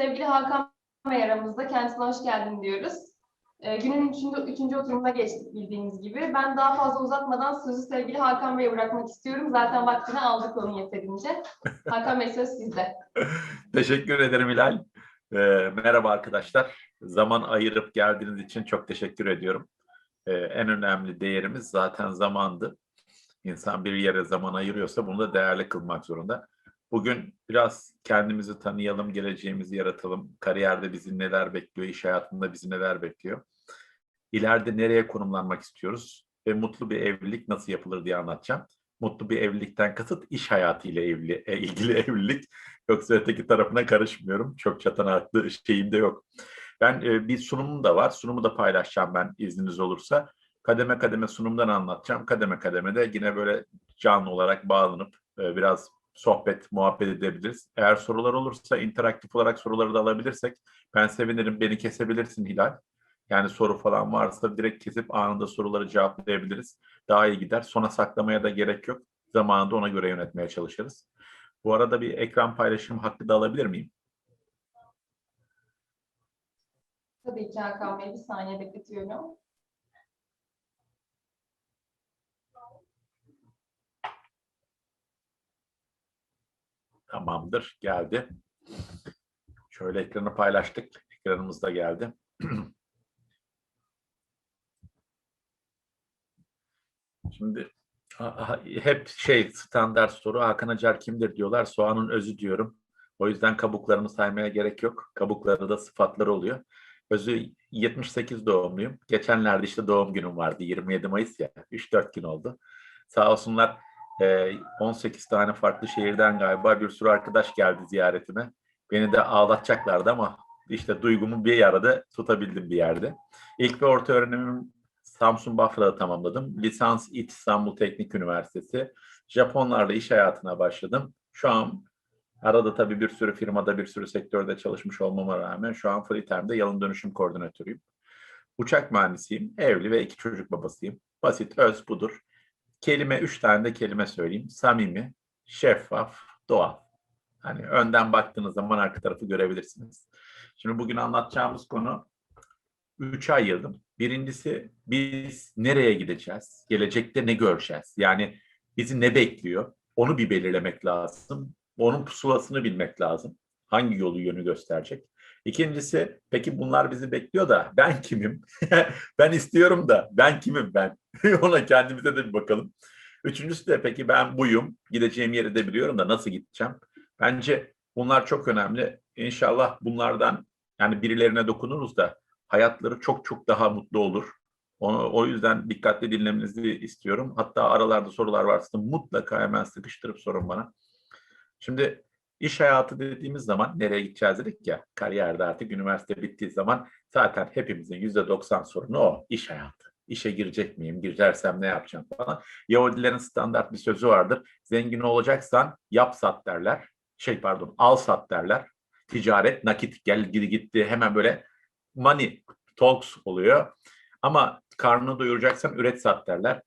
Sevgili Hakan Bey aramızda. Kendisine hoş geldin diyoruz. Ee, günün üçüncü, üçüncü oturumuna geçtik bildiğiniz gibi. Ben daha fazla uzatmadan sözü sevgili Hakan Bey'e bırakmak istiyorum. Zaten vaktini aldık onun yeterince. Hakan Bey söz sizde. Teşekkür ederim Hilal. Ee, merhaba arkadaşlar. Zaman ayırıp geldiğiniz için çok teşekkür ediyorum. Ee, en önemli değerimiz zaten zamandı. İnsan bir yere zaman ayırıyorsa bunu da değerli kılmak zorunda. Bugün biraz kendimizi tanıyalım, geleceğimizi yaratalım. Kariyerde bizi neler bekliyor, iş hayatında bizi neler bekliyor. İleride nereye konumlanmak istiyoruz ve mutlu bir evlilik nasıl yapılır diye anlatacağım. Mutlu bir evlilikten kasıt iş hayatıyla evli, e, ilgili evlilik. Yoksa öteki tarafına karışmıyorum. Çok çatanaklı şeyim de yok. Ben e, bir sunumum da var. Sunumu da paylaşacağım ben izniniz olursa. Kademe kademe sunumdan anlatacağım. Kademe kademe de yine böyle canlı olarak bağlanıp e, biraz sohbet, muhabbet edebiliriz. Eğer sorular olursa interaktif olarak soruları da alabilirsek ben sevinirim. Beni kesebilirsin Hilal. Yani soru falan varsa direkt kesip anında soruları cevaplayabiliriz. Daha iyi gider. Sona saklamaya da gerek yok. Zamanında ona göre yönetmeye çalışırız. Bu arada bir ekran paylaşım hakkı da alabilir miyim? Tabii ki Hakan Bey. Bir saniye bekletiyorum. Tamamdır. Geldi. Şöyle ekranı paylaştık. Ekranımız da geldi. Şimdi hep şey standart soru Hakan Acar kimdir diyorlar. Soğanın özü diyorum. O yüzden kabuklarını saymaya gerek yok. Kabukları da sıfatları oluyor. Özü 78 doğumluyum. Geçenlerde işte doğum günüm vardı. 27 Mayıs ya. 3-4 gün oldu. Sağ olsunlar 18 tane farklı şehirden galiba bir sürü arkadaş geldi ziyaretime. Beni de ağlatacaklardı ama işte duygumu bir arada tutabildim bir yerde. İlk ve orta öğrenimim Samsun Bafra'da tamamladım. Lisans İT İstanbul Teknik Üniversitesi. Japonlarla iş hayatına başladım. Şu an arada tabii bir sürü firmada, bir sürü sektörde çalışmış olmama rağmen şu an Freeterm'de yalın dönüşüm koordinatörüyüm. Uçak mühendisiyim, evli ve iki çocuk babasıyım. Basit, öz budur. Kelime, üç tane de kelime söyleyeyim. Samimi, şeffaf, doğal. Hani önden baktığınız zaman arka tarafı görebilirsiniz. Şimdi bugün anlatacağımız konu üçe ayırdım. Birincisi biz nereye gideceğiz? Gelecekte ne göreceğiz? Yani bizi ne bekliyor? Onu bir belirlemek lazım. Onun pusulasını bilmek lazım. Hangi yolu yönü gösterecek? İkincisi peki bunlar bizi bekliyor da ben kimim? ben istiyorum da ben kimim ben? Ona kendimize de bir bakalım. Üçüncüsü de peki ben buyum. Gideceğim yeri de biliyorum da nasıl gideceğim? Bence bunlar çok önemli. İnşallah bunlardan yani birilerine dokunuruz da hayatları çok çok daha mutlu olur. O, o yüzden dikkatli dinlemenizi istiyorum. Hatta aralarda sorular varsa mutlaka hemen sıkıştırıp sorun bana. Şimdi iş hayatı dediğimiz zaman nereye gideceğiz dedik ya. Kariyerde artık üniversite bittiği zaman zaten hepimizin yüzde doksan sorunu o. iş hayatı. İşe girecek miyim? Girersem ne yapacağım falan. Yahudilerin standart bir sözü vardır. Zengin olacaksan yap sat derler. Şey pardon al sat derler. Ticaret nakit gel gidi gitti hemen böyle money talks oluyor. Ama karnını doyuracaksan üret sat derler.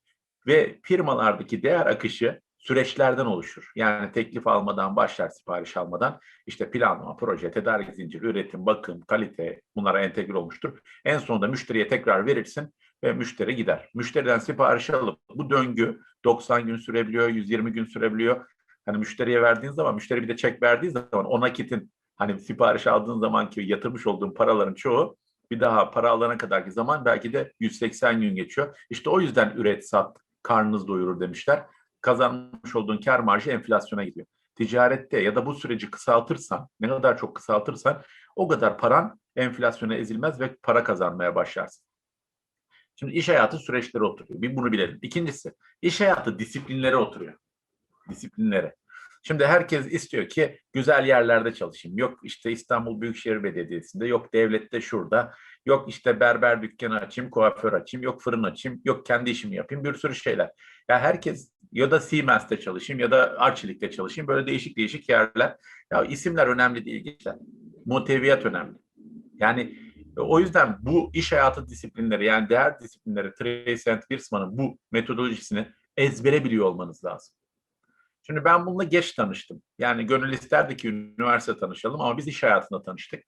Ve firmalardaki değer akışı süreçlerden oluşur. Yani teklif almadan başlar sipariş almadan işte planlama, proje, tedarik zinciri, üretim, bakım, kalite bunlara entegre olmuştur. En sonunda müşteriye tekrar verirsin ve müşteri gider. Müşteriden sipariş alıp bu döngü 90 gün sürebiliyor, 120 gün sürebiliyor. Hani müşteriye verdiğin zaman, müşteri bir de çek verdiği zaman o nakitin hani sipariş aldığın zamanki yatırmış olduğun paraların çoğu bir daha para alana kadarki zaman belki de 180 gün geçiyor. İşte o yüzden üret sat, karnınız doyurur demişler. Kazanmış olduğun kar marjı enflasyona gidiyor. Ticarette ya da bu süreci kısaltırsan, ne kadar çok kısaltırsan o kadar paran enflasyona ezilmez ve para kazanmaya başlarsın. Şimdi iş hayatı süreçleri oturuyor. Bir bunu bilelim. İkincisi, iş hayatı disiplinlere oturuyor. Disiplinlere. Şimdi herkes istiyor ki güzel yerlerde çalışayım. Yok işte İstanbul Büyükşehir Belediyesi'nde, yok devlette şurada, yok işte berber dükkanı açayım, kuaför açayım, yok fırın açayım, yok kendi işimi yapayım, bir sürü şeyler. Ya herkes ya da Siemens'te çalışayım ya da Arçelik'te çalışayım. Böyle değişik değişik yerler. Ya isimler önemli değil gençler. Muhteviyat önemli. Yani o yüzden bu iş hayatı disiplinleri yani değer disiplinleri Tracy and Birsman'ın bu metodolojisini ezbere biliyor olmanız lazım. Şimdi ben bununla geç tanıştım. Yani gönül isterdi ki üniversite tanışalım ama biz iş hayatında tanıştık.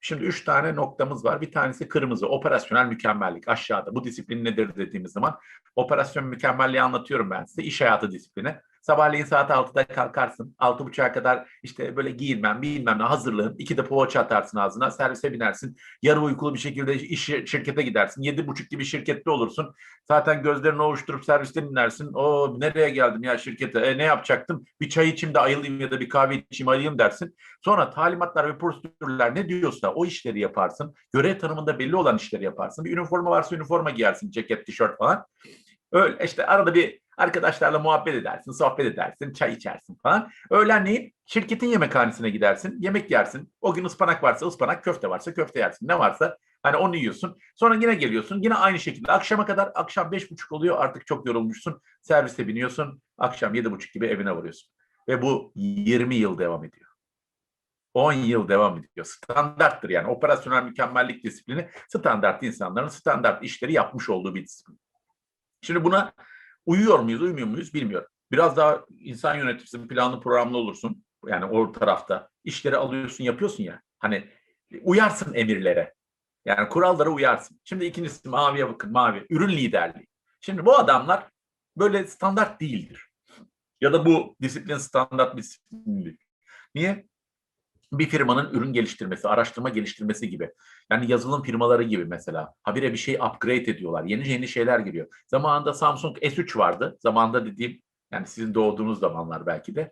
Şimdi üç tane noktamız var. Bir tanesi kırmızı, operasyonel mükemmellik aşağıda. Bu disiplin nedir dediğimiz zaman operasyon mükemmelliği anlatıyorum ben size. İş hayatı disiplini. Sabahleyin saat 6'da kalkarsın. 6.30'a kadar işte böyle giyinmen, bilmem ne hazırlığın. 2'de poğaça atarsın ağzına. Servise binersin. Yarı uykulu bir şekilde iş şirkete gidersin. 7.30 gibi şirkette olursun. Zaten gözlerini ovuşturup servisten inersin. O nereye geldim ya şirkete? E, ne yapacaktım? Bir çay içeyim de ayılayım ya da bir kahve içeyim ayılayım dersin. Sonra talimatlar ve prosedürler ne diyorsa o işleri yaparsın. Görev tanımında belli olan işleri yaparsın. Bir üniforma varsa üniforma giyersin. Ceket, tişört falan. Öyle işte arada bir arkadaşlarla muhabbet edersin, sohbet edersin, çay içersin falan. Öğlenleyin şirketin yemekhanesine gidersin, yemek yersin. O gün ıspanak varsa ıspanak, köfte varsa köfte yersin. Ne varsa hani onu yiyorsun. Sonra yine geliyorsun. Yine aynı şekilde akşama kadar akşam beş buçuk oluyor. Artık çok yorulmuşsun. Serviste biniyorsun. Akşam yedi buçuk gibi evine varıyorsun. Ve bu 20 yıl devam ediyor. 10 yıl devam ediyor. Standarttır yani. Operasyonel mükemmellik disiplini standart insanların standart işleri yapmış olduğu bir disiplin. Şimdi buna uyuyor muyuz, uymuyor muyuz bilmiyorum. Biraz daha insan yöneticisi planlı programlı olursun. Yani o tarafta işleri alıyorsun, yapıyorsun ya. Hani uyarsın emirlere. Yani kurallara uyarsın. Şimdi ikincisi maviye bakın, mavi. Ürün liderliği. Şimdi bu adamlar böyle standart değildir. Ya da bu disiplin standart bir disiplin değil. Niye? Bir firmanın ürün geliştirmesi, araştırma geliştirmesi gibi. Yani yazılım firmaları gibi mesela. Habire bir şey upgrade ediyorlar. Yeni yeni şeyler giriyor. Zamanında Samsung S3 vardı. Zamanında dediğim yani sizin doğduğunuz zamanlar belki de.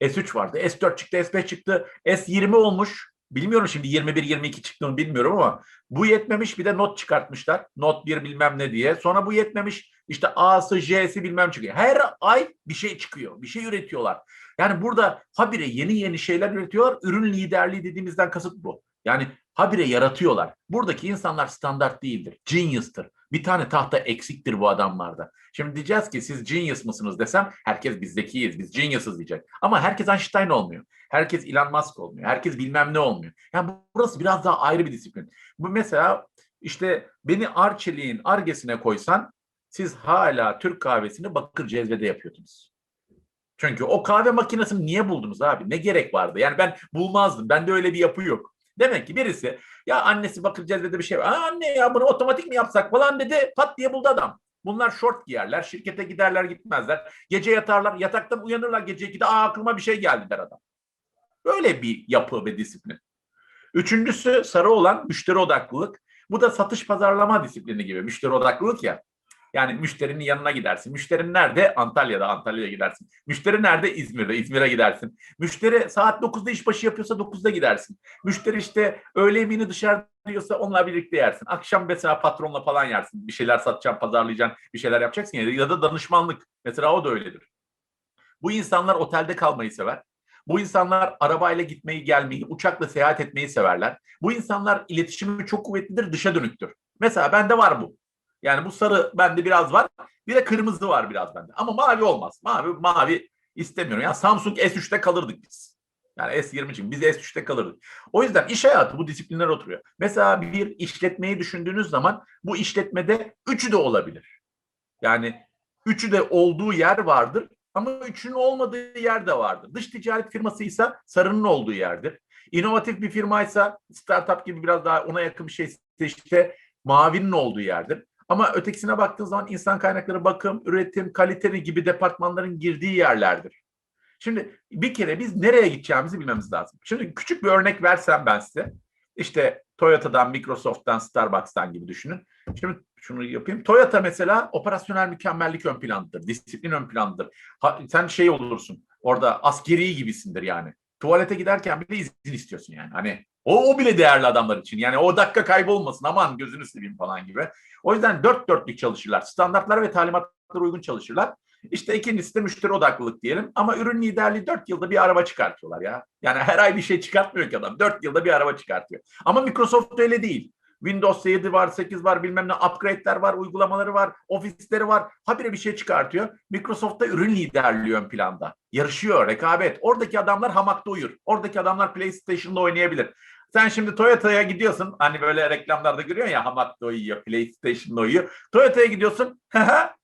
S3 vardı. S4 çıktı, S5 çıktı. S20 olmuş. Bilmiyorum şimdi 21-22 çıktı mı bilmiyorum ama bu yetmemiş bir de not çıkartmışlar. Not 1 bilmem ne diye. Sonra bu yetmemiş işte A'sı J'si bilmem çıkıyor. Her ay bir şey çıkıyor. Bir şey üretiyorlar. Yani burada habire yeni yeni şeyler üretiyorlar. Ürün liderliği dediğimizden kasıt bu. Yani habire yaratıyorlar. Buradaki insanlar standart değildir. Genius'tır. Bir tane tahta eksiktir bu adamlarda. Şimdi diyeceğiz ki siz genius mısınız desem herkes biz zekiyiz, biz genius'ız diyecek. Ama herkes Einstein olmuyor. Herkes Elon Musk olmuyor. Herkes bilmem ne olmuyor. Yani burası biraz daha ayrı bir disiplin. Bu mesela işte beni Arçelik'in argesine koysan siz hala Türk kahvesini bakır cezvede yapıyordunuz. Çünkü o kahve makinesini niye buldunuz abi? Ne gerek vardı? Yani ben bulmazdım. Bende öyle bir yapı yok. Demek ki birisi ya annesi bakır cezvede bir şey var. Anne ya bunu otomatik mi yapsak falan dedi. Pat diye buldu adam. Bunlar short giyerler. Şirkete giderler gitmezler. Gece yatarlar. Yataktan uyanırlar gece 2'de. Aa aklıma bir şey geldi der adam. Böyle bir yapı ve disiplin. Üçüncüsü sarı olan müşteri odaklılık. Bu da satış pazarlama disiplini gibi. Müşteri odaklılık ya. Yani müşterinin yanına gidersin. Müşterin nerede? Antalya'da, Antalya'ya gidersin. Müşteri nerede? İzmir'de, İzmir'e gidersin. Müşteri saat 9'da işbaşı yapıyorsa 9'da gidersin. Müşteri işte öğle yemeğini dışarıda yiyorsa onunla birlikte yersin. Akşam mesela patronla falan yersin. Bir şeyler satacaksın, pazarlayacaksın, bir şeyler yapacaksın ya. Ya da danışmanlık. Mesela o da öyledir. Bu insanlar otelde kalmayı sever. Bu insanlar arabayla gitmeyi, gelmeyi, uçakla seyahat etmeyi severler. Bu insanlar iletişimi çok kuvvetlidir, dışa dönüktür. Mesela bende var bu. Yani bu sarı bende biraz var. Bir de kırmızı var biraz bende. Ama mavi olmaz. Mavi mavi istemiyorum. Yani Samsung S3'te kalırdık biz. Yani S20 için biz S3'te kalırdık. O yüzden iş hayatı bu disiplinler oturuyor. Mesela bir işletmeyi düşündüğünüz zaman bu işletmede üçü de olabilir. Yani üçü de olduğu yer vardır ama üçünün olmadığı yer de vardır. Dış ticaret firmasıysa sarının olduğu yerdir. İnovatif bir firmaysa startup gibi biraz daha ona yakın bir şeyse işte mavinin olduğu yerdir. Ama ötekisine baktığın zaman insan kaynakları bakım, üretim, kaliteli gibi departmanların girdiği yerlerdir. Şimdi bir kere biz nereye gideceğimizi bilmemiz lazım. Şimdi küçük bir örnek versem ben size. İşte Toyota'dan, Microsoft'tan, Starbucks'tan gibi düşünün. Şimdi şunu yapayım. Toyota mesela operasyonel mükemmellik ön planıdır. Disiplin ön planıdır. Ha, sen şey olursun. Orada askeri gibisindir yani. Tuvalete giderken bile izin istiyorsun yani. Hani o, o bile değerli adamlar için. Yani o dakika kaybolmasın aman gözünü seveyim falan gibi. O yüzden dört dörtlük çalışırlar. Standartlara ve talimatlara uygun çalışırlar. İşte ikincisi de müşteri odaklılık diyelim. Ama ürün liderliği dört yılda bir araba çıkartıyorlar ya. Yani her ay bir şey çıkartmıyor ki adam. Dört yılda bir araba çıkartıyor. Ama Microsoft öyle değil. Windows 7 var, 8 var, bilmem ne upgrade'ler var, uygulamaları var, ofisleri var. Habire bir şey çıkartıyor. Microsoft'ta ürün liderliği ön planda. Yarışıyor, rekabet. Oradaki adamlar hamakta uyur. Oradaki adamlar PlayStation'da oynayabilir. Sen şimdi Toyota'ya gidiyorsun. Hani böyle reklamlarda görüyorsun ya hamakta uyuyor, PlayStation'da uyuyor. Toyota'ya gidiyorsun.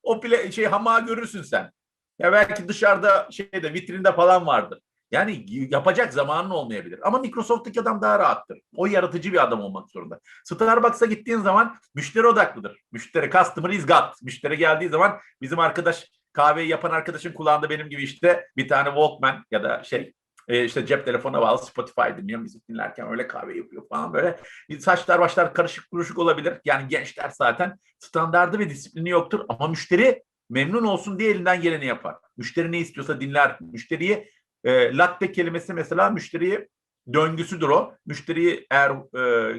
o play, şey hamağı görürsün sen. Ya belki dışarıda şeyde vitrinde falan vardır. Yani yapacak zamanın olmayabilir. Ama Microsoft'taki adam daha rahattır. O yaratıcı bir adam olmak zorunda. Starbucks'a gittiğin zaman müşteri odaklıdır. Müşteri, customer is God. Müşteri geldiği zaman bizim arkadaş kahveyi yapan arkadaşın kulağında benim gibi işte bir tane Walkman ya da şey e, işte cep telefona bağlı Spotify dinliyor müzik dinlerken öyle kahve yapıyor falan böyle. Saçlar başlar karışık kuruşuk olabilir. Yani gençler zaten standardı ve disiplini yoktur ama müşteri memnun olsun diye elinden geleni yapar. Müşteri ne istiyorsa dinler. Müşteriyi e, latte kelimesi mesela müşteriyi döngüsüdür o. Müşteriyi eğer e,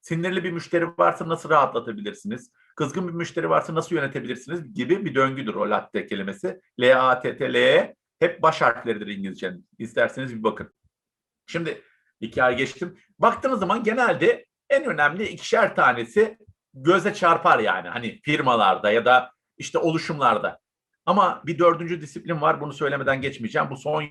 sinirli bir müşteri varsa nasıl rahatlatabilirsiniz? Kızgın bir müşteri varsa nasıl yönetebilirsiniz gibi bir döngüdür o latte kelimesi. L-A-T-T-L-E hep baş harfleridir İngilizcenin. İsterseniz bir bakın. Şimdi iki ay geçtim. Baktığınız zaman genelde en önemli ikişer tanesi göze çarpar yani. Hani firmalarda ya da işte oluşumlarda. Ama bir dördüncü disiplin var. Bunu söylemeden geçmeyeceğim. Bu son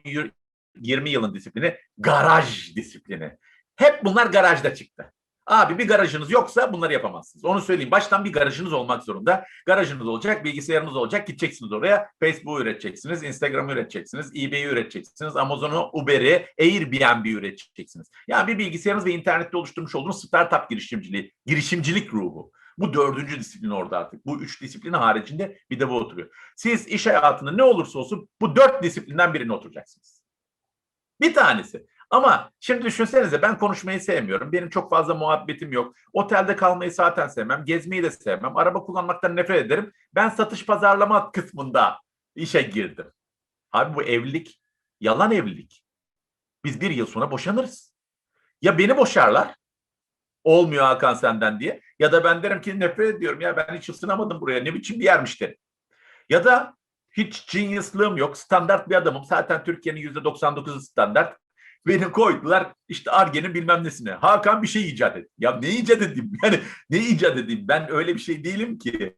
20 yılın disiplini. Garaj disiplini. Hep bunlar garajda çıktı. Abi bir garajınız yoksa bunları yapamazsınız. Onu söyleyeyim. Baştan bir garajınız olmak zorunda. Garajınız olacak, bilgisayarınız olacak. Gideceksiniz oraya. Facebook'u üreteceksiniz, Instagram'ı üreteceksiniz, eBay'i üreteceksiniz, Amazon'u, Uber'i, Airbnb'yi üreteceksiniz. Yani bir bilgisayarınız ve internette oluşturmuş olduğunuz startup girişimciliği, girişimcilik ruhu. Bu dördüncü disiplin orada artık. Bu üç disiplin haricinde bir de bu oturuyor. Siz iş hayatında ne olursa olsun bu dört disiplinden birine oturacaksınız. Bir tanesi. Ama şimdi düşünsenize ben konuşmayı sevmiyorum. Benim çok fazla muhabbetim yok. Otelde kalmayı zaten sevmem. Gezmeyi de sevmem. Araba kullanmaktan nefret ederim. Ben satış pazarlama kısmında işe girdim. Abi bu evlilik yalan evlilik. Biz bir yıl sonra boşanırız. Ya beni boşarlar olmuyor Hakan senden diye. Ya da ben derim ki nefret ediyorum ya ben hiç ısınamadım buraya ne biçim bir yermiş derim. Ya da hiç geniuslığım yok standart bir adamım. Zaten Türkiye'nin %99'u standart. Beni koydular işte Arge'nin bilmem nesine. Hakan bir şey icat etti. Ya ne icat edeyim? Yani ne icat edeyim? Ben öyle bir şey değilim ki.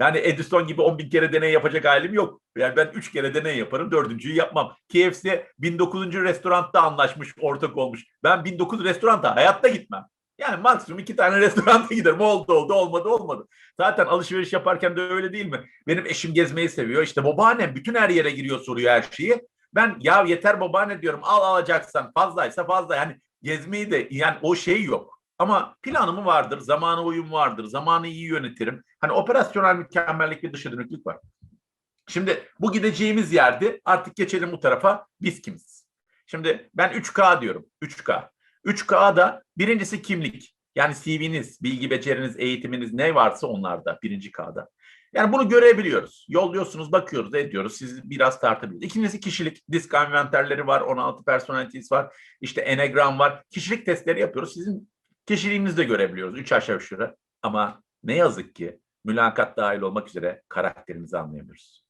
Yani Edison gibi 10 bin kere deney yapacak halim yok. Yani ben 3 kere deney yaparım, dördüncüyü yapmam. KFC 1900. restoranda anlaşmış, ortak olmuş. Ben 1900 restoranta hayatta gitmem. Yani maksimum iki tane restoranta giderim. Oldu oldu, olmadı olmadı. Zaten alışveriş yaparken de öyle değil mi? Benim eşim gezmeyi seviyor. İşte babaannem bütün her yere giriyor soruyor her şeyi. Ben ya yeter babaanne diyorum al alacaksan fazlaysa fazla. Yani gezmeyi de yani o şey yok. Ama planımı vardır, zamana uyum vardır, zamanı iyi yönetirim. Hani operasyonel mükemmellik ve dışa dönüklük var. Şimdi bu gideceğimiz yerde artık geçelim bu tarafa biz kimiz? Şimdi ben 3K diyorum. 3K. 3K'da birincisi kimlik. Yani CV'niz, bilgi beceriniz, eğitiminiz ne varsa onlarda birinci K'da. Yani bunu görebiliyoruz. Yolluyorsunuz, bakıyoruz, ediyoruz. Siz biraz tartabiliyorsunuz. İkincisi kişilik. Disk envanterleri var, 16 personalities var. işte Enneagram var. Kişilik testleri yapıyoruz. Sizin kişiliğinizi de görebiliyoruz. Üç aşağı üç yukarı. Ama ne yazık ki mülakat dahil olmak üzere karakterimizi anlayamıyoruz.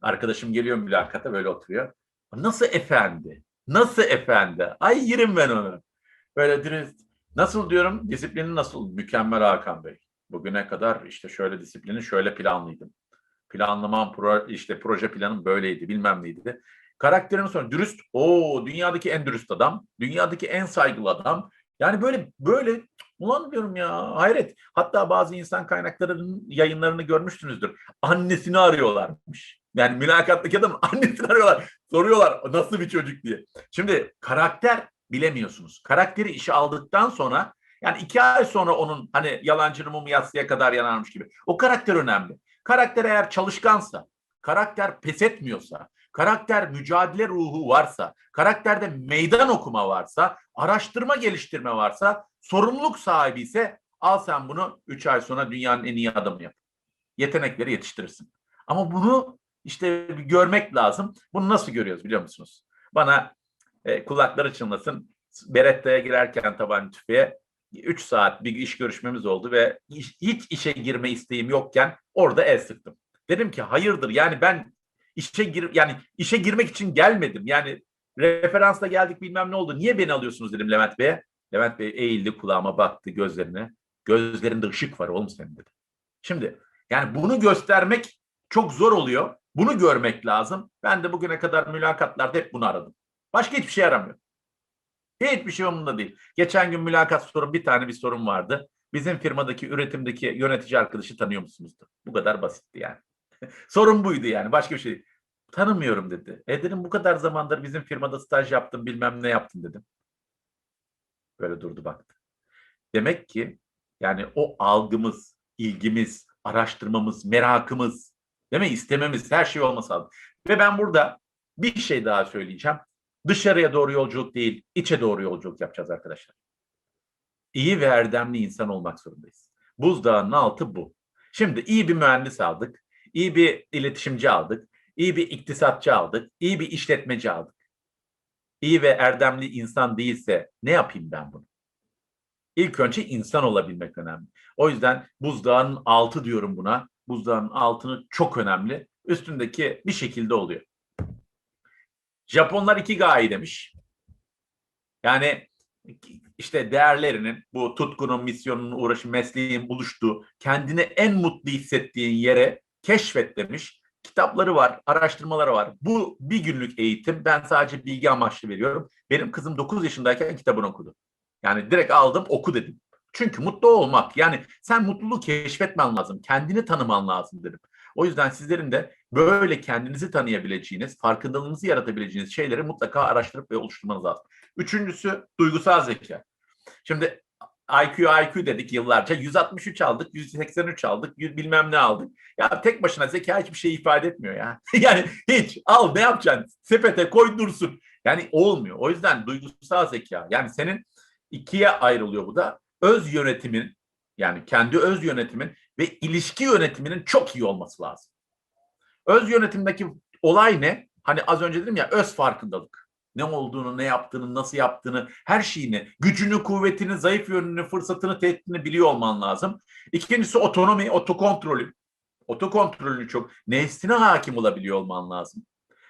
Arkadaşım geliyor mülakata böyle oturuyor. Nasıl efendi? Nasıl efendi? Ay yerim ben onu. Böyle dürüst. Nasıl diyorum? Disiplini nasıl? Mükemmel Hakan Bey. Bugüne kadar işte şöyle disiplini şöyle planlıydım. Planlamam pro, işte proje planım böyleydi bilmem neydi. Karakterini sonra dürüst. O dünyadaki en dürüst adam. Dünyadaki en saygılı adam. Yani böyle böyle ulan diyorum ya hayret. Hatta bazı insan kaynaklarının yayınlarını görmüşsünüzdür. Annesini arıyorlarmış. Yani mülakattaki adam annesini arıyorlar. Soruyorlar nasıl bir çocuk diye. Şimdi karakter bilemiyorsunuz. Karakteri işe aldıktan sonra yani iki ay sonra onun hani yalancının mumu yatsıya kadar yanarmış gibi. O karakter önemli. Karakter eğer çalışkansa, karakter pes etmiyorsa, karakter mücadele ruhu varsa, karakterde meydan okuma varsa, araştırma geliştirme varsa, sorumluluk sahibi ise al sen bunu 3 ay sonra dünyanın en iyi adamı yap. Yetenekleri yetiştirirsin. Ama bunu işte görmek lazım. Bunu nasıl görüyoruz biliyor musunuz? Bana e, kulakları çınlasın. Beretta'ya girerken taban tüfeğe 3 saat bir iş görüşmemiz oldu ve hiç işe girme isteğim yokken orada el sıktım. Dedim ki hayırdır yani ben işe gir yani işe girmek için gelmedim. Yani referansla geldik bilmem ne oldu. Niye beni alıyorsunuz dedim Levent Bey'e. Levent Bey eğildi kulağıma baktı gözlerine. Gözlerinde ışık var oğlum senin dedi. Şimdi yani bunu göstermek çok zor oluyor. Bunu görmek lazım. Ben de bugüne kadar mülakatlarda hep bunu aradım. Başka hiçbir şey aramıyorum. Hiçbir şey umurumda değil. Geçen gün mülakat sorum bir tane bir sorun vardı. Bizim firmadaki üretimdeki yönetici arkadaşı tanıyor musunuz? Bu kadar basitti yani. Sorun buydu yani başka bir şey değil. Tanımıyorum dedi. E dedim bu kadar zamandır bizim firmada staj yaptım bilmem ne yaptım dedim. Böyle durdu baktı. Demek ki yani o algımız, ilgimiz, araştırmamız, merakımız, değil mi? İstememiz, her şey olması lazım. Ve ben burada bir şey daha söyleyeceğim. Dışarıya doğru yolculuk değil, içe doğru yolculuk yapacağız arkadaşlar. İyi ve erdemli insan olmak zorundayız. Buzdağının altı bu. Şimdi iyi bir mühendis aldık, iyi bir iletişimci aldık, iyi bir iktisatçı aldık, iyi bir işletmeci aldık. İyi ve erdemli insan değilse ne yapayım ben bunu? İlk önce insan olabilmek önemli. O yüzden buzdağının altı diyorum buna. Buzdağının altını çok önemli. Üstündeki bir şekilde oluyor. Japonlar ikigai demiş. Yani işte değerlerinin, bu tutkunun, misyonun, uğraşı, mesleğin buluştuğu, kendini en mutlu hissettiğin yere keşfet demiş. Kitapları var, araştırmaları var. Bu bir günlük eğitim. Ben sadece bilgi amaçlı veriyorum. Benim kızım 9 yaşındayken kitabını okudu. Yani direkt aldım oku dedim. Çünkü mutlu olmak yani sen mutluluğu keşfetmen lazım. Kendini tanıman lazım dedim. O yüzden sizlerin de böyle kendinizi tanıyabileceğiniz, farkındalığınızı yaratabileceğiniz şeyleri mutlaka araştırıp ve oluşturmanız lazım. Üçüncüsü duygusal zeka. Şimdi IQ IQ dedik yıllarca. 163 aldık, 183 aldık, yüz bilmem ne aldık. Ya tek başına zeka hiçbir şey ifade etmiyor ya. yani hiç al ne yapacaksın? Sepete koy dursun. Yani olmuyor. O yüzden duygusal zeka. Yani senin ikiye ayrılıyor bu da. Öz yönetimin yani kendi öz yönetimin ve ilişki yönetiminin çok iyi olması lazım. Öz yönetimdeki olay ne? Hani az önce dedim ya öz farkındalık. Ne olduğunu, ne yaptığını, nasıl yaptığını, her şeyini, gücünü, kuvvetini, zayıf yönünü, fırsatını, tehditini biliyor olman lazım. İkincisi otonomi, otokontrolü. Otokontrolünü çok, nefsine hakim olabiliyor olman lazım.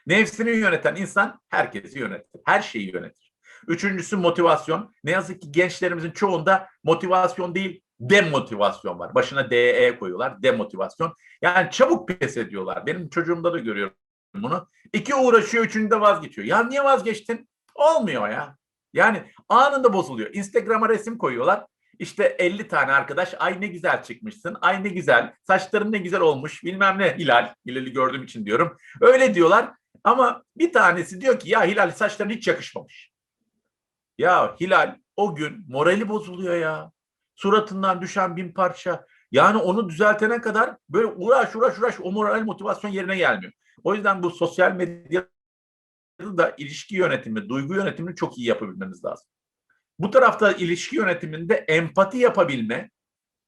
Nefsini yöneten insan herkesi yönetir, her şeyi yönetir. Üçüncüsü motivasyon. Ne yazık ki gençlerimizin çoğunda motivasyon değil, demotivasyon var. Başına DE koyuyorlar, demotivasyon. Yani çabuk pes ediyorlar. Benim çocuğumda da görüyorum bunu. İki uğraşıyor, üçüncüde vazgeçiyor. Ya niye vazgeçtin? Olmuyor ya. Yani anında bozuluyor. Instagram'a resim koyuyorlar. İşte 50 tane arkadaş ay ne güzel çıkmışsın, ay ne güzel, saçların ne güzel olmuş bilmem ne Hilal, Hilal'i gördüğüm için diyorum. Öyle diyorlar ama bir tanesi diyor ki ya Hilal saçların hiç yakışmamış. Ya Hilal o gün morali bozuluyor ya. Suratından düşen bin parça. Yani onu düzeltene kadar böyle uğraş uğraş uğraş o moral motivasyon yerine gelmiyor. O yüzden bu sosyal medyada da ilişki yönetimi, duygu yönetimini çok iyi yapabilmemiz lazım. Bu tarafta ilişki yönetiminde empati yapabilme.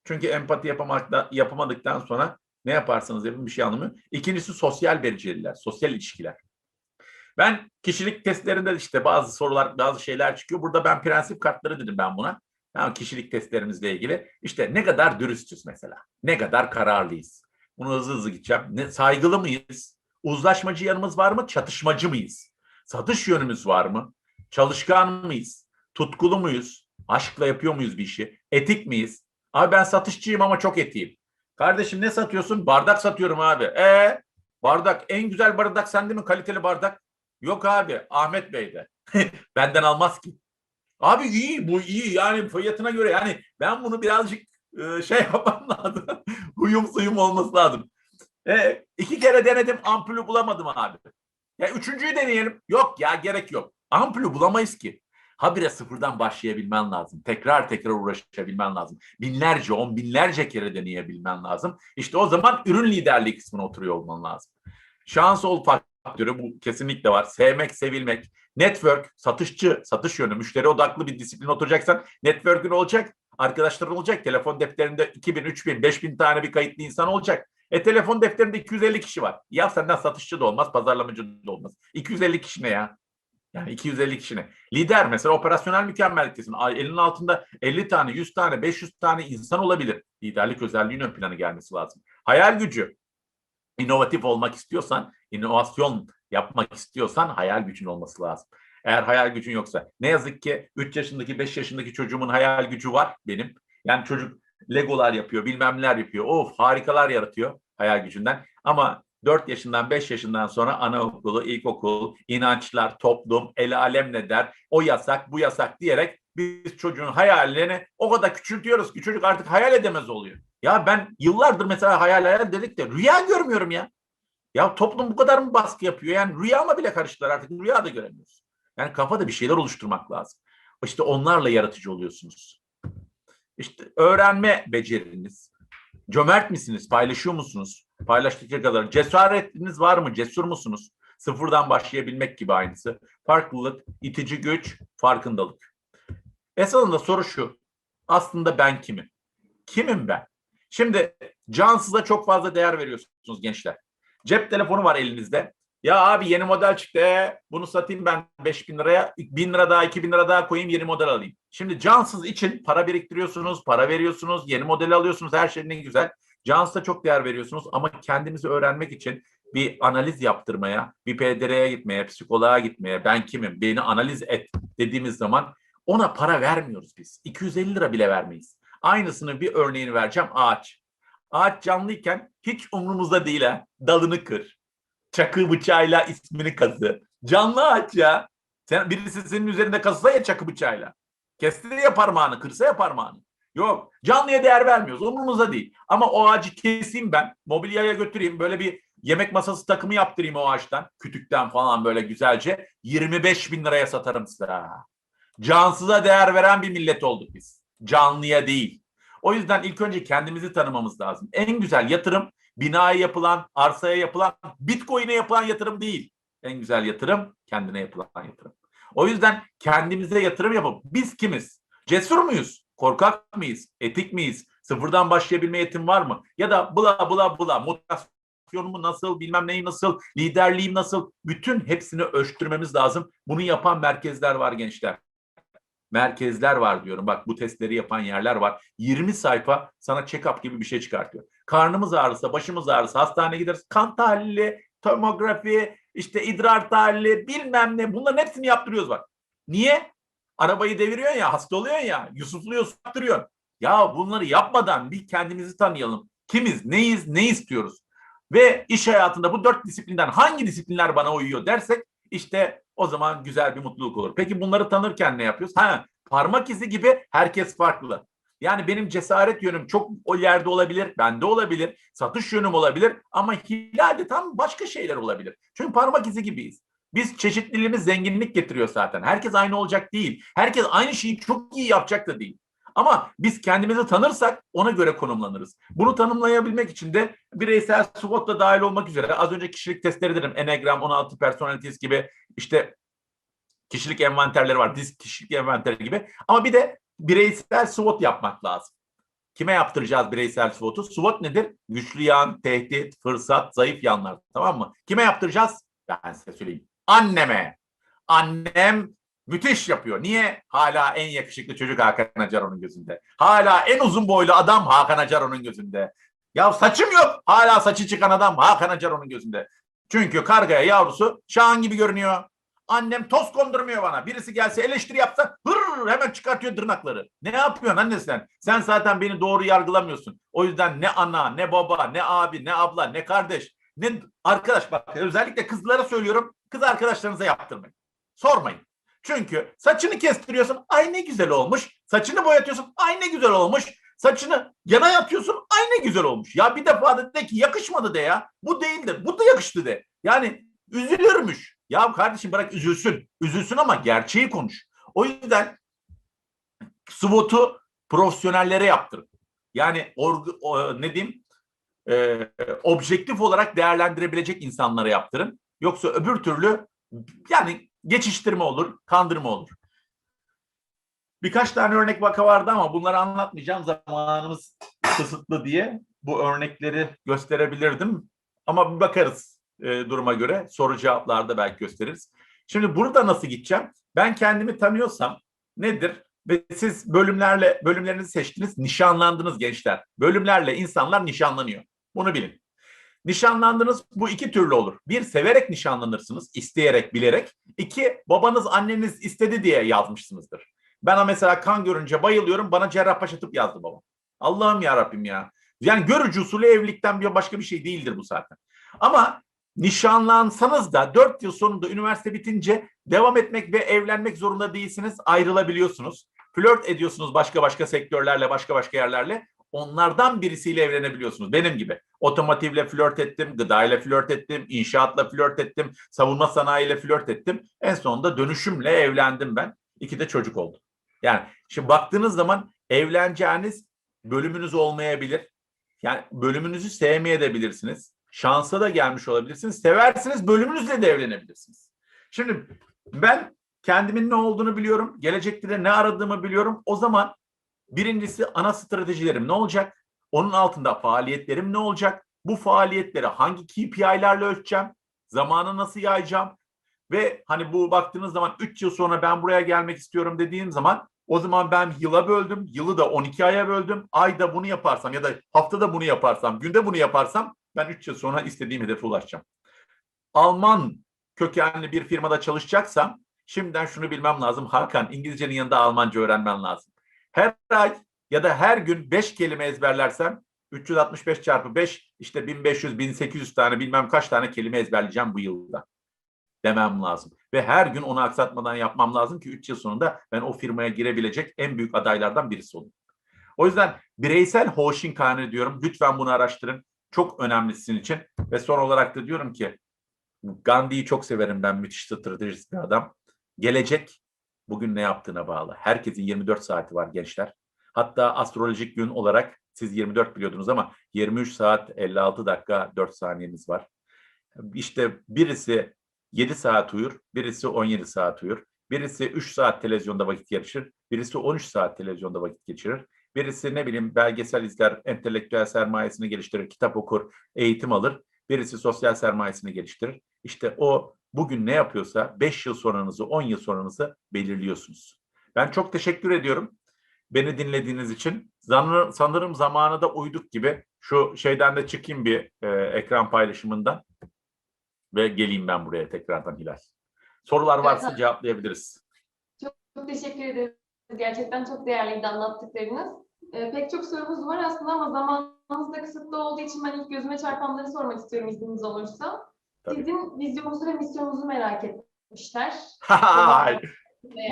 Çünkü empati yapamakta, yapamadıktan sonra ne yaparsanız yapın bir şey anlamıyor. İkincisi sosyal beceriler, sosyal ilişkiler. Ben kişilik testlerinde işte bazı sorular, bazı şeyler çıkıyor. Burada ben prensip kartları dedim ben buna. Yani kişilik testlerimizle ilgili. İşte ne kadar dürüstüz mesela. Ne kadar kararlıyız. Bunu hızlı hızlı gideceğim. Ne, saygılı mıyız? Uzlaşmacı yanımız var mı? Çatışmacı mıyız? Satış yönümüz var mı? Çalışkan mıyız? Tutkulu muyuz? Aşkla yapıyor muyuz bir işi? Etik miyiz? Abi ben satışçıyım ama çok etiyim. Kardeşim ne satıyorsun? Bardak satıyorum abi. E bardak en güzel bardak sende mi? Kaliteli bardak. Yok abi Ahmet Bey'de. Benden almaz ki. Abi iyi bu iyi yani fiyatına göre yani ben bunu birazcık e, şey yapmam lazım. Uyum suyum olması lazım. E, iki kere denedim ampulü bulamadım abi. Ya üçüncüyü deneyelim. Yok ya gerek yok. Ampulü bulamayız ki. Habire sıfırdan başlayabilmen lazım. Tekrar tekrar uğraşabilmen lazım. Binlerce, on binlerce kere deneyebilmen lazım. İşte o zaman ürün liderliği kısmına oturuyor olman lazım. Şans ol faktörü bu kesinlikle var. Sevmek, sevilmek. Network, satışçı, satış yönü, müşteri odaklı bir disiplin oturacaksan network'ün olacak. Arkadaşların olacak. Telefon defterinde 2000, 3000, 5000 tane bir kayıtlı insan olacak. E telefon defterinde 250 kişi var. Ya senden satışçı da olmaz, pazarlamacı da olmaz. 250 kişi ne ya? Yani 250 kişi ne? Lider mesela operasyonel mükemmelliktesin. Elinin altında 50 tane, 100 tane, 500 tane insan olabilir. Liderlik özelliğinin ön plana gelmesi lazım. Hayal gücü. İnovatif olmak istiyorsan, inovasyon yapmak istiyorsan hayal gücün olması lazım. Eğer hayal gücün yoksa ne yazık ki 3 yaşındaki 5 yaşındaki çocuğumun hayal gücü var benim. Yani çocuk legolar yapıyor, bilmem neler yapıyor. Of harikalar yaratıyor hayal gücünden. Ama 4 yaşından 5 yaşından sonra anaokulu, ilkokul, inançlar, toplum, el alem ne der, o yasak, bu yasak diyerek biz çocuğun hayallerini o kadar küçültüyoruz ki çocuk artık hayal edemez oluyor. Ya ben yıllardır mesela hayal hayal dedik de rüya görmüyorum ya. Ya toplum bu kadar mı baskı yapıyor? Yani rüyama bile karıştılar artık rüya da göremiyoruz. Yani kafada bir şeyler oluşturmak lazım. İşte onlarla yaratıcı oluyorsunuz. İşte öğrenme beceriniz. Cömert misiniz? Paylaşıyor musunuz? Paylaştıkça kadar. Cesaretiniz var mı? Cesur musunuz? Sıfırdan başlayabilmek gibi aynısı. Farklılık, itici güç, farkındalık. Esasında soru şu. Aslında ben kimim? Kimim ben? Şimdi cansıza çok fazla değer veriyorsunuz gençler. Cep telefonu var elinizde. Ya abi yeni model çıktı. e, Bunu satayım ben 5000 liraya. 1000 lira daha 2000 lira daha koyayım yeni model alayım. Şimdi cansız için para biriktiriyorsunuz, para veriyorsunuz, yeni modeli alıyorsunuz. Her şey ne güzel. Cansıza çok değer veriyorsunuz ama kendinizi öğrenmek için bir analiz yaptırmaya, bir PDR'ye gitmeye, psikoloğa gitmeye, ben kimim, beni analiz et dediğimiz zaman ona para vermiyoruz biz. 250 lira bile vermeyiz. Aynısını bir örneğini vereceğim ağaç. Ağaç canlıyken hiç umrumuzda değil ha. Dalını kır. Çakı bıçağıyla ismini kazı. Canlı ağaç ya. Sen, birisi senin üzerinde kazısa ya çakı bıçağıyla. Kesti ya parmağını, kırsa ya parmağını. Yok. Canlıya değer vermiyoruz. Umurumuzda değil. Ama o ağacı keseyim ben. Mobilyaya götüreyim. Böyle bir yemek masası takımı yaptırayım o ağaçtan. Kütükten falan böyle güzelce. 25 bin liraya satarım size. Cansıza değer veren bir millet olduk biz. Canlıya değil. O yüzden ilk önce kendimizi tanımamız lazım. En güzel yatırım binaya yapılan, arsaya yapılan, bitcoin'e yapılan yatırım değil. En güzel yatırım kendine yapılan yatırım. O yüzden kendimize yatırım yapıp biz kimiz? Cesur muyuz? Korkak mıyız? Etik miyiz? Sıfırdan başlayabilme yetim var mı? Ya da bula bula bula motivasyonumu nasıl, bilmem neyim nasıl, liderliğim nasıl? Bütün hepsini ölçtürmemiz lazım. Bunu yapan merkezler var gençler merkezler var diyorum. Bak bu testleri yapan yerler var. 20 sayfa sana check-up gibi bir şey çıkartıyor. Karnımız ağrısa, başımız ağrısa hastaneye gideriz. Kan tahlili, tomografi, işte idrar tahlili, bilmem ne. Bunların hepsini yaptırıyoruz bak. Niye? Arabayı deviriyorsun ya, hasta oluyorsun ya, yusufluyorsun, yaptırıyorsun. Ya bunları yapmadan bir kendimizi tanıyalım. Kimiz, neyiz, ne istiyoruz? Ve iş hayatında bu dört disiplinden hangi disiplinler bana uyuyor dersek işte o zaman güzel bir mutluluk olur. Peki bunları tanırken ne yapıyoruz? Ha, parmak izi gibi herkes farklı. Yani benim cesaret yönüm çok o yerde olabilir, bende olabilir, satış yönüm olabilir ama Hilal'de tam başka şeyler olabilir. Çünkü parmak izi gibiyiz. Biz çeşitliliğimiz zenginlik getiriyor zaten. Herkes aynı olacak değil. Herkes aynı şeyi çok iyi yapacak da değil. Ama biz kendimizi tanırsak ona göre konumlanırız. Bunu tanımlayabilmek için de bireysel SWOT da dahil olmak üzere az önce kişilik testleri dedim. Enneagram 16 personalities gibi işte kişilik envanterleri var. Disk kişilik envanteri gibi. Ama bir de bireysel SWOT yapmak lazım. Kime yaptıracağız bireysel SWOT'u? SWOT nedir? Güçlü yan, tehdit, fırsat, zayıf yanlar. Tamam mı? Kime yaptıracağız? Ben size söyleyeyim. Anneme. Annem müthiş yapıyor. Niye? Hala en yakışıklı çocuk Hakan Acar onun gözünde. Hala en uzun boylu adam Hakan Acar onun gözünde. Ya saçım yok. Hala saçı çıkan adam Hakan Acar onun gözünde. Çünkü kargaya yavrusu Şahan gibi görünüyor. Annem toz kondurmuyor bana. Birisi gelse eleştiri yapsa hır hemen çıkartıyor tırnakları. Ne yapıyorsun anne sen? Sen zaten beni doğru yargılamıyorsun. O yüzden ne ana, ne baba, ne abi, ne abla, ne kardeş, ne arkadaş bak özellikle kızlara söylüyorum. Kız arkadaşlarınıza yaptırmayın. Sormayın. Çünkü saçını kestiriyorsun. Ay ne güzel olmuş. Saçını boyatıyorsun. Ay ne güzel olmuş. Saçını yana yatıyorsun. Ay ne güzel olmuş. Ya bir defa da de ki yakışmadı de ya. Bu değildir. Bu da yakıştı de. Yani üzülürmüş. Ya kardeşim bırak üzülsün. Üzülsün ama gerçeği konuş. O yüzden SWOT'u profesyonellere yaptırın. Yani orgu, o, ne diyeyim e, objektif olarak değerlendirebilecek insanlara yaptırın. Yoksa öbür türlü yani geçiştirme olur, kandırma olur. Birkaç tane örnek vaka vardı ama bunları anlatmayacağım. Zamanımız kısıtlı diye bu örnekleri gösterebilirdim. Ama bir bakarız e, duruma göre. Soru cevaplarda belki gösteririz. Şimdi burada nasıl gideceğim? Ben kendimi tanıyorsam nedir? Ve siz bölümlerle bölümlerinizi seçtiniz, nişanlandınız gençler. Bölümlerle insanlar nişanlanıyor. Bunu bilin. Nişanlandınız bu iki türlü olur. Bir severek nişanlanırsınız, isteyerek, bilerek. İki babanız anneniz istedi diye yazmışsınızdır. Ben mesela kan görünce bayılıyorum. Bana Cerrahpaşa tıp yazdı babam. Allah'ım ya Rabbim ya. Yani görücü usulü evlilikten bir başka bir şey değildir bu zaten. Ama nişanlansanız da 4 yıl sonunda üniversite bitince devam etmek ve evlenmek zorunda değilsiniz. Ayrılabiliyorsunuz. Flört ediyorsunuz başka başka sektörlerle, başka başka yerlerle. Onlardan birisiyle evlenebiliyorsunuz. Benim gibi. Otomotivle flört ettim, gıdayla flört ettim, inşaatla flört ettim, savunma sanayiyle flört ettim. En sonunda dönüşümle evlendim ben. İki de çocuk oldu. Yani şimdi baktığınız zaman evleneceğiniz bölümünüz olmayabilir. Yani bölümünüzü sevmeyebilirsiniz. Şansa da gelmiş olabilirsiniz. Seversiniz bölümünüzle de evlenebilirsiniz. Şimdi ben kendimin ne olduğunu biliyorum. Gelecekte de ne aradığımı biliyorum. O zaman birincisi ana stratejilerim ne olacak? Onun altında faaliyetlerim ne olacak? Bu faaliyetleri hangi KPI'lerle ölçeceğim? Zamanı nasıl yayacağım? Ve hani bu baktığınız zaman 3 yıl sonra ben buraya gelmek istiyorum dediğim zaman o zaman ben yıla böldüm. Yılı da 12 aya böldüm. Ayda bunu yaparsam ya da haftada bunu yaparsam, günde bunu yaparsam ben 3 yıl sonra istediğim hedefe ulaşacağım. Alman kökenli bir firmada çalışacaksam şimdiden şunu bilmem lazım. Hakan İngilizcenin yanında Almanca öğrenmen lazım. Her ay ya da her gün 5 kelime ezberlersem 365 çarpı 5 işte 1500 1800 tane bilmem kaç tane kelime ezberleyeceğim bu yılda demem lazım. Ve her gün onu aksatmadan yapmam lazım ki 3 yıl sonunda ben o firmaya girebilecek en büyük adaylardan birisi olayım. O yüzden bireysel Hoşinkane diyorum. Lütfen bunu araştırın. Çok önemli sizin için. Ve son olarak da diyorum ki Gandhi'yi çok severim ben. Müthiş stratejist bir adam. Gelecek bugün ne yaptığına bağlı. Herkesin 24 saati var gençler. Hatta astrolojik gün olarak siz 24 biliyordunuz ama 23 saat 56 dakika 4 saniyeniz var. İşte birisi 7 saat uyur, birisi 17 saat uyur. Birisi 3 saat televizyonda vakit geçirir, birisi 13 saat televizyonda vakit geçirir. Birisi ne bileyim belgesel izler, entelektüel sermayesini geliştirir, kitap okur, eğitim alır. Birisi sosyal sermayesini geliştirir. İşte o bugün ne yapıyorsa 5 yıl sonranızı, 10 yıl sonranızı belirliyorsunuz. Ben çok teşekkür ediyorum beni dinlediğiniz için. Sanırım, sanırım zamanı da uyduk gibi. Şu şeyden de çıkayım bir e, ekran paylaşımından ve geleyim ben buraya tekrardan Hilal. Sorular varsa Evet. cevaplayabiliriz. Çok teşekkür ederiz. Gerçekten çok değerliydi anlattıklarınız. Ee, pek çok sorumuz var aslında ama zamanımız da kısıtlı olduğu için ben ilk gözüme çarpanları sormak istiyorum izniniz olursa. Tabii. Sizin vizyonunuzu ve misyonunuzu merak etmişler. Vay,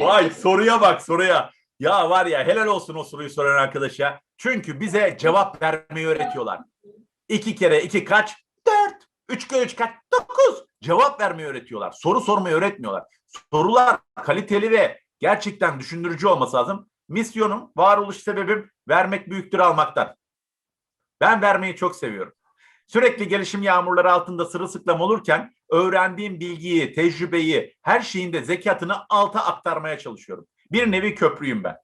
vay soruya bak soruya. Ya var ya helal olsun o soruyu soran arkadaşa. Çünkü bize cevap vermeyi öğretiyorlar. İki kere iki kaç? Dört. Üç kere üç kaç? Dokuz. Cevap vermeyi öğretiyorlar. Soru sormayı öğretmiyorlar. Sorular kaliteli ve gerçekten düşündürücü olması lazım. Misyonum, varoluş sebebim vermek büyüktür almaktan. Ben vermeyi çok seviyorum. Sürekli gelişim yağmurları altında sırılsıklam olurken öğrendiğim bilgiyi, tecrübeyi, her şeyin de zekatını alta aktarmaya çalışıyorum. Bir nevi köprüyüm ben.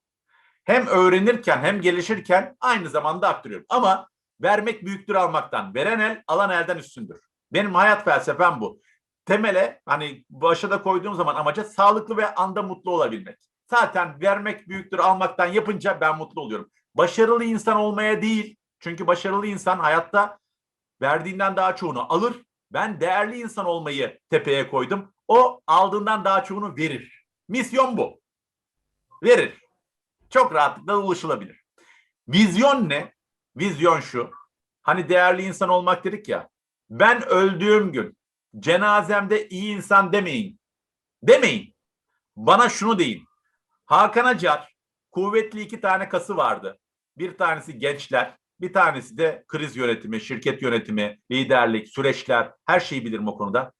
Hem öğrenirken hem gelişirken aynı zamanda aktarıyorum. Ama vermek büyüktür almaktan. Veren el alan elden üstündür. Benim hayat felsefem bu. Temele hani başa da koyduğum zaman amaca sağlıklı ve anda mutlu olabilmek. Zaten vermek büyüktür almaktan yapınca ben mutlu oluyorum. Başarılı insan olmaya değil. Çünkü başarılı insan hayatta verdiğinden daha çoğunu alır. Ben değerli insan olmayı tepeye koydum. O aldığından daha çoğunu verir. Misyon bu. Verir. Çok rahatlıkla ulaşılabilir. Vizyon ne? Vizyon şu. Hani değerli insan olmak dedik ya. Ben öldüğüm gün cenazemde iyi insan demeyin. Demeyin. Bana şunu deyin. Hakan Acar kuvvetli iki tane kası vardı. Bir tanesi gençler, bir tanesi de kriz yönetimi, şirket yönetimi, liderlik, süreçler, her şeyi bilirim o konuda.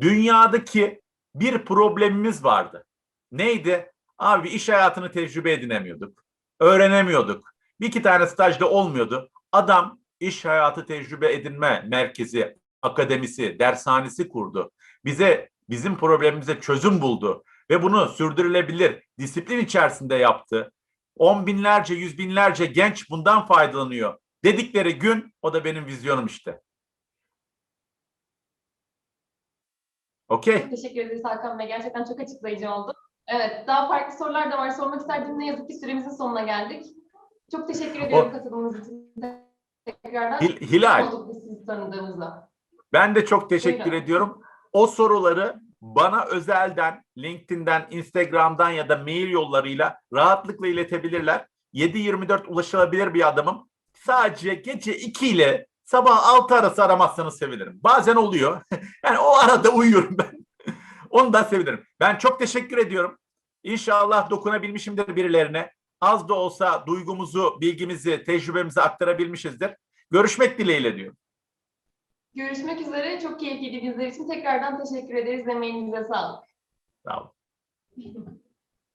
Dünyadaki bir problemimiz vardı. Neydi? Abi iş hayatını tecrübe edinemiyorduk. Öğrenemiyorduk. Bir iki tane stajda olmuyordu. Adam iş hayatı tecrübe edinme merkezi, akademisi, dershanesi kurdu. Bize bizim problemimize çözüm buldu ve bunu sürdürülebilir disiplin içerisinde yaptı. On binlerce, yüz binlerce genç bundan faydalanıyor dedikleri gün o da benim vizyonum işte. Okey. Teşekkür ederiz Hakan Bey. Gerçekten çok açıklayıcı oldu. Evet, daha farklı sorular da var. Sormak isterdim. Ne yazık ki süremizin sonuna geldik. Çok teşekkür ediyorum katılımınız için. Tekrardan Hil- Hilal. olduk biz sizi tanıdığımızda. Ben de çok teşekkür Buyurun. ediyorum. O soruları bana özelden, LinkedIn'den, Instagram'dan ya da mail yollarıyla rahatlıkla iletebilirler. 7-24 ulaşılabilir bir adamım. Sadece gece 2 ile sabah 6 arası aramazsanız sevinirim. Bazen oluyor. yani o arada uyuyorum ben. Onu da sevinirim. Ben çok teşekkür ediyorum. İnşallah dokunabilmişimdir birilerine. az da olsa duygumuzu, bilgimizi, tecrübemizi aktarabilmişizdir. Görüşmek dileğiyle diyorum. Görüşmek üzere. Çok keyifliydi bizler için. Tekrardan teşekkür ederiz. Emeğinize sağlık. Sağ olun.